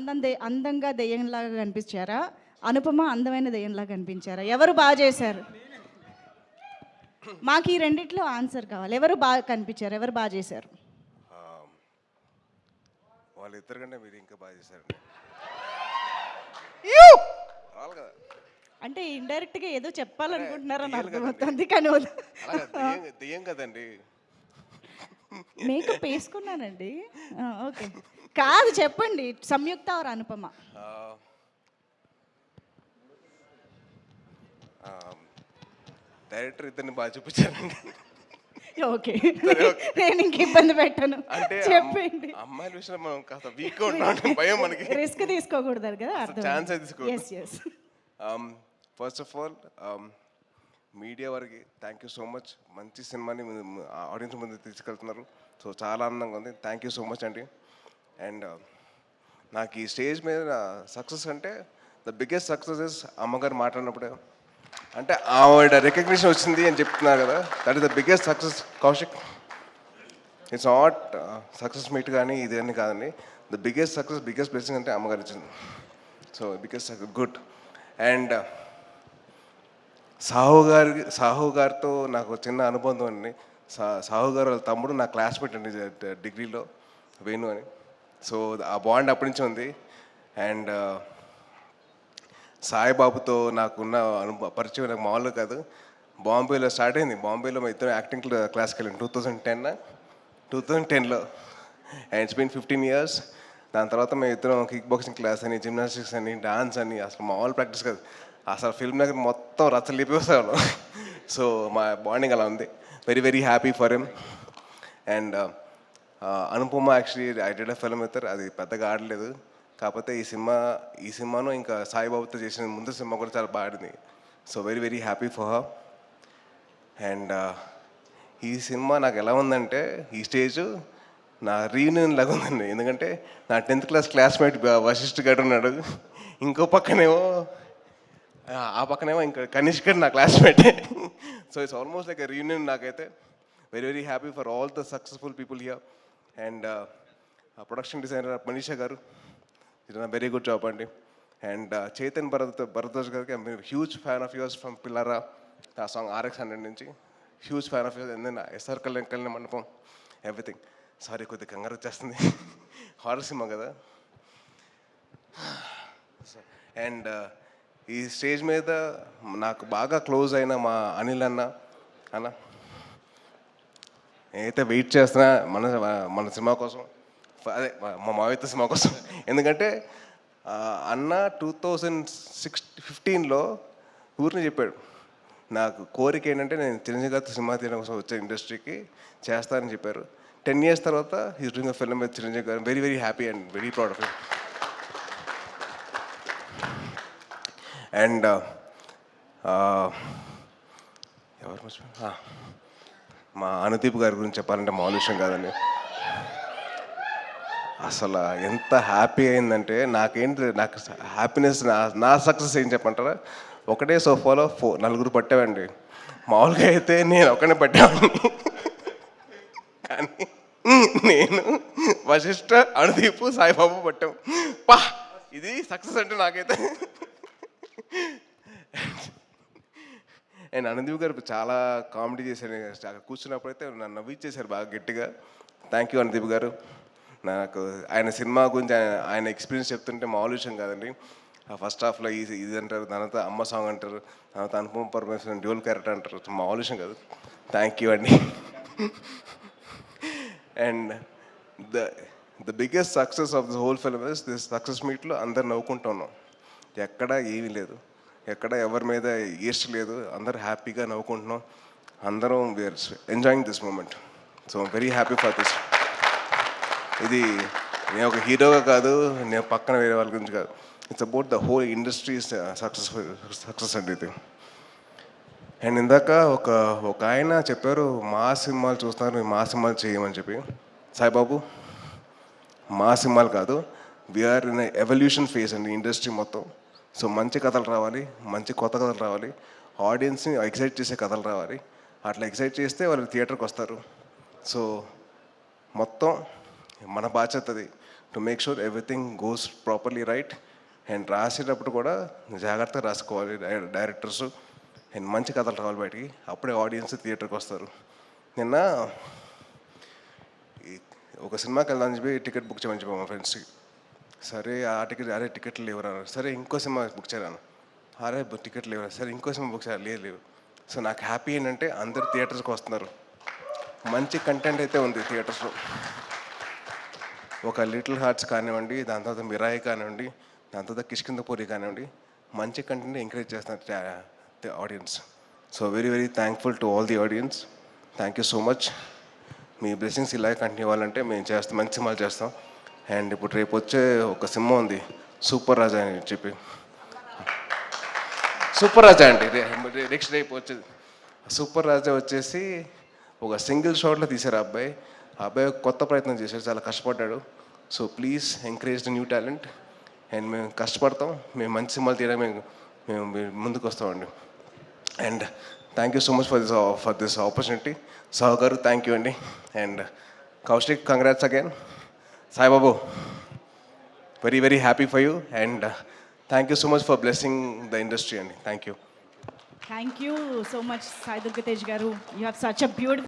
అందం అందంగా దెయ్యంలాగా కనిపించారా? అనుపమ అందమైన దెయ్యంలాగా కనిపించారా? ఎవరు బాగా చేశారు? మాకు ఈ రెండిట్లో ఆన్సర్ కావాలి. ఎవరు బాగా కనిపించారు? ఎవరు బాగా చేశారు? వాళ్ళిద్దరు కంటే మీరు ఇంకా బాగా కదా. అంటే ఇండైరెక్ట్గా ఏదో చెప్పాలనుకుంటున్నారని అర్థమవుతుంది కానీ దెయ్యం కదండి. మేకప్ వేసుకున్నానండి. ఓకే. కాదు చెప్పండి. సంయుక్త ఆర్ అనుపమ? డైరెక్టర్ ఇద్దరిని బాగా చూపించారండి. ఓకే. నేను ఇంక ఇబ్బంది పెట్టను. అంటే చెప్పండి అమ్- అమ్మాయిల విషయంలో మనం కాస్త వీక్ ఉన్నాం భయం మనకి. రిస్క్ తీసుకోకూడదు కదా ఛాన్స్ తీసుకో yes yes first of all media వారికి థ్యాంక్ యూ సో మచ్ మంచి సినిమాని ఆడియన్స్ ముందు తీసుకెళ్తున్నారు. సో చాలా ఆనందంగా ఉంది. థ్యాంక్ యూ సో మచ్ అండి అండ్ నాకు ఈ స్టేజ్ మీద సక్సెస్ అంటే ద బిగ్గెస్ట్ సక్సెస్ ఇస్ అమ్మగారు మాట్లాడినప్పుడే. అంటే ఆవిడ రికగ్నిషన్ వచ్చింది అని చెప్తున్నారు కదా. That is the biggest success Kaushik it's not success meet కానీ ఇది అని కాదండి. The biggest success biggest blessing అంటే అమ్మగారు ఇచ్చింది. So biggest good and Sahu గారి సాహు గారితో నాకు చిన్న అనుబంధం అండి. సా సాహు గారు వాళ్ళ తమ్ముడు నా క్లాస్మేట్ అండి డిగ్రీలో వేణు అని. సో ఆ బాండ్ అప్పటి నుంచి ఉంది. అండ్ సాయిబాబుతో నాకున్న అనుభవ పరిచయం నాకు మామూలు కాదు. బాంబేలో స్టార్ట్ అయింది. బాంబేలో మా ఇద్దరు యాక్టింగ్ క్లాస్కి వెళ్ళాను two thousand ten two thousand టెన్లో. And it's been fifteen years. దాని తర్వాత మేము ఇద్దరం కిక్ బాక్సింగ్ క్లాస్ అని జిమ్నాస్టిక్స్ అని డాన్స్ అని అసలు మామూలు ప్రాక్టీస్ కాదు. అసలు ఫిల్మ్ నగర్ మొత్తం రచ్చలు లేపేసాను సో మా బాండింగ్ అలా ఉంది. Very very happy for him and Anupama actually I did film అవుతారు అది పెద్దగా ఆడలేదు. కాకపోతే ఈ సినిమా ఈ సినిమాను ఇంకా సాయిబాబుతో చేసిన ముందు సినిమా కూడా చాలా బాడింది so very very happy for her and ఈ సినిమా నాకు ఎలా ఉందంటే ఈ స్టేజ్ నా రీయూనియన్ లాగా ఉందండి. ఎందుకంటే నా టెన్త్ క్లాస్ క్లాస్మేట్ వశిష్ఠ గారు ఉన్నాడు. ఇంకో పక్కనేమో ఆ, పక్కనేమో ఇంకా కనిష్కర్ నా classmate. So it's almost like reunion నాకైతే. Very very happy for all the successful people here and production designer Manisha గారు. ఇది వెరీ గుడ్ జాబ్ అండి. అండ్ చైతన్ భరత్ భరద్వాజ్ గారికి I'm huge fan of yours from Pillara ఆ సాంగ్ ఆర్ఎక్స్ హండ్రెడ్ నుంచి. Huge fan of yours and SR Kalyan Kalyana Mandapam everything sorry కొద్దిగా కంగారు వచ్చేస్తుంది. Horror cinema కదా. అండ్ ఈ స్టేజ్ మీద నాకు బాగా క్లోజ్ అయిన మా అనిల్ అన్న అన్న. నేనైతే వెయిట్ చేస్తున్నా మన మన సినిమా కోసం. అదే మా- మావిత సినిమా కోసం. ఎందుకంటే అన్న టూ థౌజండ్ సిక్స్ ఫిఫ్టీన్లో ఊరిని చెప్పాడు. నాకు కోరిక ఏంటంటే నేను చిరంజీవి గారితో సినిమా తీయడం కోసం వచ్చే ఇండస్ట్రీకి చేస్తానని చెప్పారు. టెన్ ఇయర్స్ తర్వాత ఈ డూయింగ్ ఫిల్మ్ విత్ చిరంజీవి గారు. Very very happy and very proud of and ఎవరు మా అనుదీప్ గారి గురించి చెప్పాలంటే మామూలు విషయం కాదండి. అసలు ఎంత హ్యాపీ అయిందంటే నాకేంటి నాకు హ్యాపీనెస్ నా నా సక్సెస్ ఏం చెప్పంటారా ఒకటే సోఫాలో ఫో నలుగురు పట్టామండి. మామూలుగా అయితే నేను ఒకనే పట్టాను. కానీ నేను వశిష్ఠ అనుదీప్ సాయిబాబు పట్టాం. పా ఇది సక్సెస్ అంటే నాకైతే అండ్ అనుదీప్ గారు చాలా కామెడీ చేశారు. కూర్చున్నప్పుడు అయితే నన్ను నవ్విచ్చేశారు బాగా గట్టిగా. థ్యాంక్ యూ అనుదీప్ గారు. నాకు ఆయన సినిమా గురించి ఆయన ఆయన ఎక్స్పీరియన్స్ చెప్తుంటే మామూలు విషయం కాదండి. ఫస్ట్ హాఫ్లో ఇది ఇది అంటారు తర్వాత అమ్మ సాంగ్ అంటారు తర్వాత అనుపమ పరమేశ్వరం డ్యూల్ క్యారెక్టర్ అంటారు. మామూలు విషయం కాదు. థ్యాంక్ యూ అండి. And the the biggest success of the whole film is this success మీట్లో అందరు నవ్వుకుంటున్నాం ఎక్కడ ఏమీ లేదు. ఎక్కడ ఎవరి మీద ఈస్ట్ లేదు. అందరు హ్యాపీగా నవ్వుకుంటున్నాం. అందరం we're enjoying this moment so very happy for this ఇది నేను ఒక హీరోగా కాదు నేను పక్కన వేరే వాళ్ళ గురించి కాదు. It's about the whole industry successful success అండి ఇది అండ్ ఇందాక ఒక ఒక ఆయన చెప్పారు మా సినిమాలు చూస్తున్నారు మా సినిమాలు చేయమని చెప్పి. సాయిబాబు మా సినిమాలు కాదు వీఆర్ ఇన్ ఎవల్యూషన్ ఫేస్ అండి ఇండస్ట్రీ మొత్తం. సో మంచి కథలు రావాలి మంచి కొత్త కథలు రావాలి ఆడియన్స్ని ఎక్సైట్ చేసే కథలు రావాలి. అట్లా ఎక్సైట్ చేస్తే వాళ్ళు థియేటర్కి వస్తారు. సో మొత్తం మన బాధ్యత అది. To make sure everything goes properly right and రాసేటప్పుడు కూడా జాగ్రత్తగా రాసుకోవాలి డైరెక్టర్స్ అండ్ మంచి కథలు రావాలి బయటికి. అప్పుడే ఆడియన్స్ థియేటర్కి వస్తారు. నిన్న ఒక సినిమాకి వెళ్దామని చెప్పి టికెట్ బుక్ చేయమని చెప్పాము మా ఫ్రెండ్స్కి సరే ఆ టికెట్ అరే టికెట్లు లేవురా సరే ఇంకో సినిమా బుక్ చేయాలను అరే టికెట్ టికెట్లు సరే ఇంకో సినిమా బుక్ చేయాలి లేదు లేవు సో నాకు హ్యాపీ ఏంటంటే అందరు థియేటర్స్కి వస్తున్నారు. మంచి కంటెంట్ అయితే ఉంది థియేటర్స్లో ఒక లిటిల్ హార్ట్స్ కానివ్వండి దాని తర్వాత మిరాయి కానివ్వండి దాని తర్వాత కిష్కిందపూరి కానివ్వండి మంచి కంటెంట్ ఎంకరేజ్ చేస్తున్నారు audience so very very thankful to all the audience thank you so much me blessings ఇలాగే కంటిన్యూ అవ్వాలంటే మేము చేస్తాం మంచి సినిమాలు చేస్తాం. అండ్ ఇప్పుడు రేపు వచ్చే ఒక సినిమా ఉంది సూపర్ రాజా అని చెప్పి. సూపర్ రాజా అండి నెక్స్ట్ రేపు వచ్చేది. సూపర్ రాజా వచ్చేసి ఒక సింగిల్ షాట్లో తీశారు ఆ అబ్బాయి. ఆ అబ్బాయి కొత్త ప్రయత్నం చేశాడు చాలా కష్టపడ్డాడు. So please encourage the new talent. And మేము కష్టపడతాం మేము మంచి సినిమాలు తీయడానికి మేము మేము ముందుకు వస్తామండి. And thank you so much for this for this opportunity. Sahu గారు థ్యాంక్ యూ అండి. And Kaushik congrats again Sai very, very happy for you and uh, thank you so much for blessing the industry. And thank you. Thank you so much, Sai Durgatej Garu. You have such a beautiful.